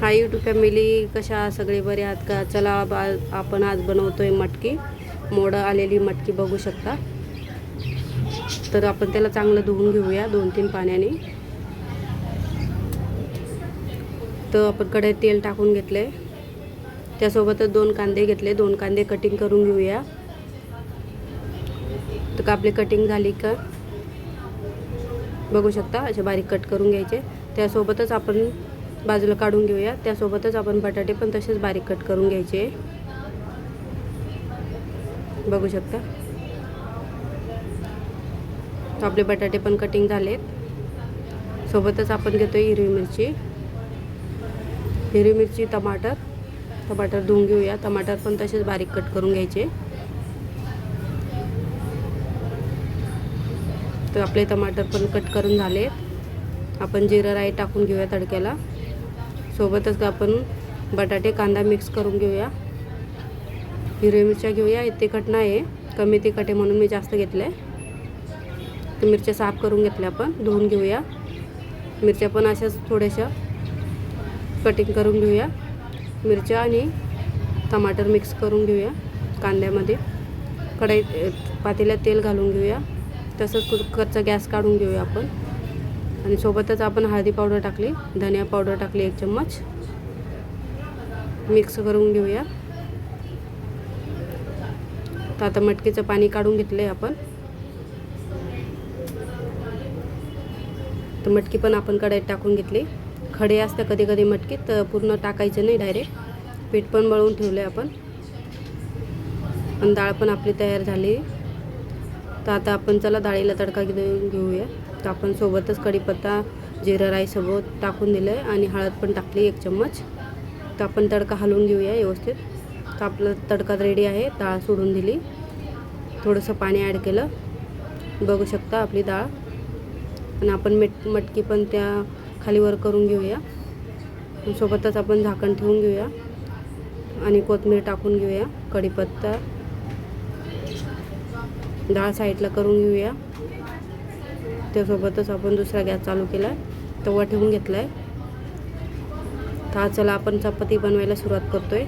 हा YouTube family कशा सगळे बरे आहात का? चला बा आपण आज बनवतोय मटकी. मोडं आलेली मटकी बघू शकता. तर आपण त्याला चांगलं धुवून घेऊया दोन तीन पाण्याने. तर आपण कढईत तेल टाकून घेतले त्यासोबतच दोन कांदे घेतले. दोन कांदे कटिंग करून घेऊया. तर का आपली कटिंग झाली का? बघू शकता. असे बारीक कट करून घ्यायचे. त्यासोबतच आपण बाजूला काढून घेऊया. त्यासोबतच आपण बटाटे पण तसेच बारीक कट करून घ्यायचे. बघू शकता? आपले बटाटे पण कटिंग झालेत. सोबतच आपण घेतोय हिरवी मिरची. हिरवी मिरची टमाटर. टमाटर धुवून घेऊया. टमाटर पण तसेच बारीक कट करून घ्यायचे. तर आपले टमाटर पण कट करून झाले आपण जिरं राई टाकून घेऊया तडक्याला. सोबतच आपण बटाटे कांदा मिक्स करून घेऊया. हिरव्या मिरच्या घेऊया. तिखट नाही आहे. कमी तिखट आहे म्हणून मी जास्त घेतलं आहे मिरच्या साफ करून घेतल्या आपण. धुवून घेऊया. मिरच्या पण अशाच थोड्याशा कटिंग करून घेऊया. मिरच्या आणि टमाटर मिक्स करून घेऊया कांद्यामध्ये. कढई पातेल्यात तेल घालून घेऊया. तसंच कुकरचा गॅस काढून घेऊया आपण. आणि सोबतच आपण हळदी पावडर टाकली धनिया पावडर टाकली एक चम्मच. मिक्स करून घेऊया. तर आता मटकीचं पाणी काढून घेतलं आहे आपण. तर मटकी पण आपण कढईत टाकून घेतली. खडे असतं कधी कधी मटकीत तर पूर्ण टाकायचं नाही डायरेक्ट पीठ पण मळून ठेवलं आहे आपण. आणि डाळ पण आपली तयार झाली. तर आता आपण चला डाळीला तडका घेऊ घेऊया. तर आपण सोबतच कढीपत्ता जिरा राईसोबत टाकून दिलं आहे आणि हळद पण टाकली एक चम्मच. तर आपण तडका हलवून घेऊया व्यवस्थित. तर आपलं तडका रेडी आहे डाळ सोडून दिली. थोडंसं पाणी ॲड केलं. बघू शकता आपली डाळ. आणि आपण मिट मटकी पण त्या खालीवर करून घेऊया. सोबतच आपण झाकण ठेवून घेऊया. आणि कोथमीर टाकून घेऊया कढीपत्ता. डाळ साईडला करून घेऊया. त्यासोबतच आपण दुसरा गॅस चालू केला आहे तवा ठेवून घेतला आहे तर चला आपण चपाती बनवायला सुरुवात करतोय.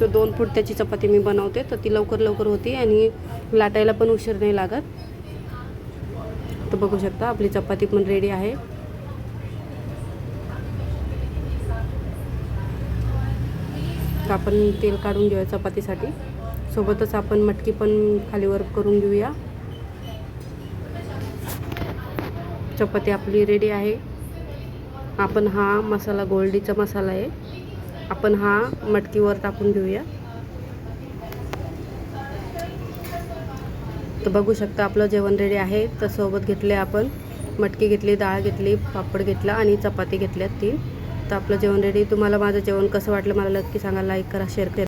तर दोन फूट त्याची चपाती मी बनवते. तर ती लवकर लवकर होती आणि लाटायला पण उशीर नाही लागत. तर बघू शकता आपली चपाती पण रेडी आहे. तर आपण तेल काढून घेऊया चपातीसाठी. सोबतच आपण मटकी पण खालीवर करून घेऊया. चपाती आपली रेडी आहे. आपण हा मसाला गोल्डीचा मसाला आहे. आपण हा मटकीवर टाकून घेऊया. तर बघू शकता आपलं जेवण रेडी आहे. तर सोबत घेतले आपण मटकी घेतली डाळ घेतली पापड घेतला आणि चपाती घेतल्या तीन तर आपलं जेवण रेडी तुम्हाला माझं जेवण कसं वाटलं मला नक्की सांगा. लाईक करा शेअर करा.